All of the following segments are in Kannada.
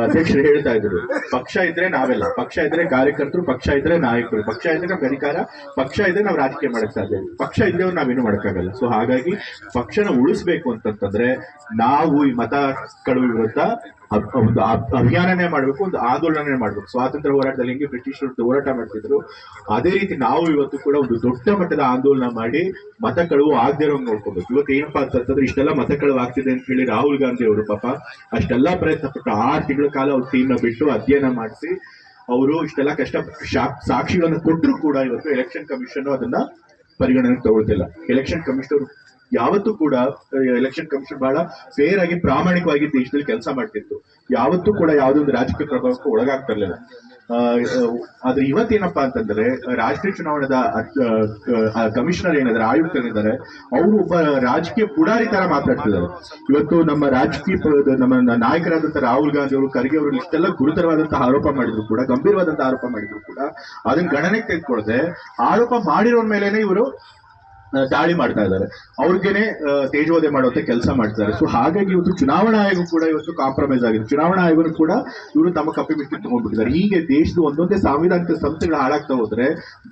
ಅಧ್ಯಕ್ಷರು ಹೇಳ್ತಾ ಇದ್ರು, ಪಕ್ಷ ಇದ್ರೆ ನಾವೆಲ್ಲ, ಪಕ್ಷ ಇದ್ರೆ ಕಾರ್ಯಕರ್ತರು, ಪಕ್ಷ ಇದ್ರೆ ನಾಯಕರು, ಪಕ್ಷ ಇದ್ರೆ ನಮ್ಗೆ ಅಧಿಕಾರ ಪಕ್ಷ ಇದ್ರೆ ನಾವು ರಾಜಕೀಯ ಮಾಡಕ್ ಸಾಧ್ಯ. ಪಕ್ಷ ಇದ್ದವ್ರು ನಾವೇನು ಮಾಡಕ್ಕಾಗಲ್ಲ ಸೊ ಹಾಗಾಗಿ ಪಕ್ಷನ ಉಳಿಸ್ಬೇಕು ಅಂತಂತಂದ್ರೆ ನಾವು ಈ ಮತ ಕಳುವು ವಿರುದ್ಧ ಒಂದು ಅಭಿಯಾನನೇ ಮಾಡಬೇಕು, ಒಂದು ಆಂದೋಲನೇ ಮಾಡಬೇಕು. ಸ್ವಾತಂತ್ರ್ಯ ಹೋರಾಟದಲ್ಲಿ ಹೆಂಗೆ ಬ್ರಿಟಿಷರು ಹೋರಾಟ ಮಾಡ್ತಿದ್ರು, ಅದೇ ರೀತಿ ನಾವು ಇವತ್ತು ಕೂಡ ಒಂದು ದೊಡ್ಡ ಮಟ್ಟದ ಆಂದೋಲನ ಮಾಡಿ ಮತ ಕಳುವು ಆಗದಿರೋ ನೋಡ್ಕೋಬೇಕು. ಇವತ್ತು ಏನಪ್ಪಾ ಅಂತಂದ್ರೆ ಇಷ್ಟೆಲ್ಲ ಮತ ಕಳುವು ಆಗ್ತಿದೆ ಅಂತ ಹೇಳಿ ರಾಹುಲ್ ಗಾಂಧಿ ಅವರು ಪಾಪ ಅಷ್ಟೆಲ್ಲ ಪ್ರಯತ್ನ ಪಟ್ಟು ಆರು ತಿಂಗಳ ಕಾಲ ಅವ್ರ ಟೀಮ್ನ ಬಿಟ್ಟು ಅಧ್ಯಯನ ಮಾಡಿಸಿ ಅವರು ಇಷ್ಟೆಲ್ಲ ಕಷ್ಟ ಸಾಕ್ಷಿಗಳನ್ನು ಕೊಟ್ಟರು ಕೂಡ ಇವತ್ತು ಎಲೆಕ್ಷನ್ ಕಮಿಷನ್ ಅದನ್ನ ಪರಿಗಣನೆಗೆ ತಗೊಳ್ತಿಲ್ಲ. ಎಲೆಕ್ಷನ್ ಕಮಿಷನರ್ ಯಾವತ್ತೂ ಕೂಡ ಎಲೆಕ್ಷನ್ ಕಮಿಷನ್ ಬಹಳ ಫೇರ್ ಆಗಿ ಪ್ರಾಮಾಣಿಕವಾಗಿ ದೇಶದಲ್ಲಿ ಕೆಲಸ ಮಾಡ್ತಿತ್ತು. ಯಾವತ್ತೂ ಕೂಡ ಯಾವುದೋ ಒಂದು ರಾಜಕೀಯ ಪ್ರಭಾವಕ್ಕೆ ಒಳಗಾಗ್ತಾ ಇರಲಿಲ್ಲ. ಆ, ಆದ್ರೆ ಇವತ್ತೇನಪ್ಪಾ ಅಂತಂದ್ರೆ ರಾಷ್ಟ್ರೀಯ ಚುನಾವಣೆದ ಕಮಿಷನರ್ ಏನಿದ್ದಾರೆ ಆಯುಕ್ತರಿದ್ದಾರೆ ಅವರು ಒಬ್ಬ ರಾಜಕೀಯ ಪುಡಾರಿ ತರ ಮಾತಾಡ್ತಿದ್ದಾರೆ. ಇವತ್ತು ನಮ್ಮ ರಾಜಕೀಯ ನಮ್ಮ ನಾಯಕರಾದಂತಹ ರಾಹುಲ್ ಗಾಂಧಿ ಅವರು ಖರ್ಗೆ ಅವರು ಇಷ್ಟೆಲ್ಲ ಗುರುತರವಾದಂತಹ ಆರೋಪ ಮಾಡಿದ್ರು ಕೂಡ ಗಂಭೀರವಾದಂತಹ ಆರೋಪ ಮಾಡಿದ್ರು ಕೂಡ ಅದನ್ನ ಗಣನೆಗೆ ತೆಗೆದುಕೊಳ್ಳದೆ ಆರೋಪ ಮಾಡಿರೋ ಮೇಲೇನೆ ಇವರು ದಾಳಿ ಮಾಡ್ತಾ ಇದ್ದಾರೆ. ಅವ್ರಿಗೇನೆ ತೇಜೋದೆ ಮಾಡುವಂತ ಕೆಲಸ ಮಾಡ್ತಾರೆ ಸೊ ಹಾಗಾಗಿ ಇವತ್ತು ಚುನಾವಣಾ ಆಯೋಗ ಕೂಡ ಇವತ್ತು ಕಾಂಪ್ರಮೈಸ್ ಆಗಿದೆ. ಚುನಾವಣಾ ಆಯೋಗ ಕೂಡ ಇವರು ತಮ್ಮ ಕಪ್ಪಿ ಬಿಟ್ಟು ತಗೊಂಡ್ಬಿಟ್ಟಿದ್ದಾರೆ. ಹೀಗೆ ದೇಶದ ಒಂದೊಂದೇ ಸಾಂವಿಧಾನಿಕ ಸಂಸ್ಥೆಗಳು ಹಾಳಾಗ್ತಾ ಹೋದ್ರೆ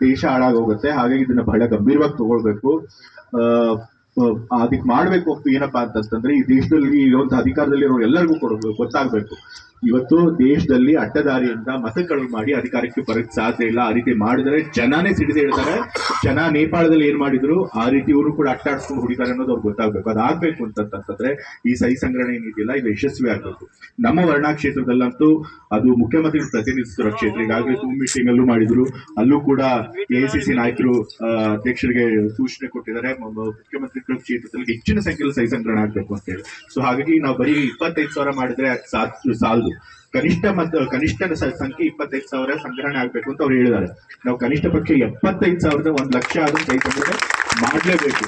ದೇಶ ಹಾಳಾಗೋಗುತ್ತೆ. ಹಾಗಾಗಿ ಇದನ್ನ ಬಹಳ ಗಂಭೀರವಾಗಿ ತಗೊಳ್ಬೇಕು. ಅದಕ್ಕೆ ಮಾಡ್ಬೇಕು ಅಂತ ಏನಪ್ಪಾ ಅಂತಂತಂದ್ರೆ, ಈ ದೇಶದಲ್ಲಿ ಇರುವಂತಹ ಅಧಿಕಾರದಲ್ಲಿ ಇರೋ ಎಲ್ಲರಿಗೂ ಕೊಡಬೇಕು, ಗೊತ್ತಾಗ್ಬೇಕು. ಇವತ್ತು ದೇಶದಲ್ಲಿ ಅಡ್ಡದಾರಿಯಿಂದ ಮತಗಳು ಮಾಡಿ ಅಧಿಕಾರಕ್ಕೆ ಬರಕ್ಕೆ ಸಾಧ್ಯ ಇಲ್ಲ. ಆ ರೀತಿ ಮಾಡಿದರೆ ಜನನೇ ಸಿಡಿದು ಜನ ನೇಪಾಳದಲ್ಲಿ ಏನ್ ಮಾಡಿದ್ರು? ಆ ರೀತಿ ಇವರು ಕೂಡ ಅಟ್ಟಾಡ್ಸ್ಕೊಂಡು ಹೊಡಿತಾರೆ ಅನ್ನೋದು ಅವ್ರಿಗೆ ಗೊತ್ತಾಗ್ಬೇಕು. ಅದಾಗ್ಬೇಕು ಅಂತಂತಂದ್ರೆ ಈ ಸಹಿ ಸಂಗ್ರಹಣೆ ಏನಿದೆಯಲ್ಲ ಇದು ಯಶಸ್ವಿ ಆಗ್ಬೇಕು. ನಮ್ಮ ವರ್ಣಾ ಕ್ಷೇತ್ರದಲ್ಲಂತೂ ಅದು ಮುಖ್ಯಮಂತ್ರಿ ಪ್ರತಿನಿಧಿಸಿರೋ ಕ್ಷೇತ್ರ. ಈಗಾಗಲೇ ಟೂ ಮೀಟಿಂಗ್ ಅಲ್ಲೂ ಮಾಡಿದ್ರು. ಅಲ್ಲೂ ಕೂಡ ಎ ಸಿ ನಾಯಕರು ಅಧ್ಯಕ್ಷರಿಗೆ ಸೂಚನೆ ಕೊಟ್ಟಿದ್ದಾರೆ. ಮುಖ್ಯಮಂತ್ರಿಗಳ ಕ್ಷೇತ್ರದಲ್ಲಿ ಹೆಚ್ಚಿನ ಸಂಖ್ಯೆಯಲ್ಲಿ ಸಹಿ ಸಂಗ್ರಹಣೆ ಆಗ್ಬೇಕು ಅಂತ ಹೇಳಿ ಸೊ ಹಾಗಾಗಿ ನಾವು ಬರೀ ಇಪ್ಪತ್ತೈದು ಸಾವಿರ ಮಾಡಿದ್ರೆ ಸಾಲದು. ಕನಿಷ್ಠ ಮತ್ತು ಕನಿಷ್ಠ ಸ- ಸಂಖ್ಯೆ ಇಪ್ಪತ್ತೈದು ಸಾವಿರ ಸಂಗ್ರಹಣೆ ಆಗ್ಬೇಕು ಅಂತ ಅವ್ರು ಹೇಳಿದ್ದಾರೆ. ನಾವು ಕನಿಷ್ಠ ಪಕ್ಷ ಎಪ್ಪತ್ತೈದು ಸಾವಿರದ ಒಂದ್ ಲಕ್ಷ ಆದ್ರೂ ಕೈ ಮಾಡ್ಲೇಬೇಕು.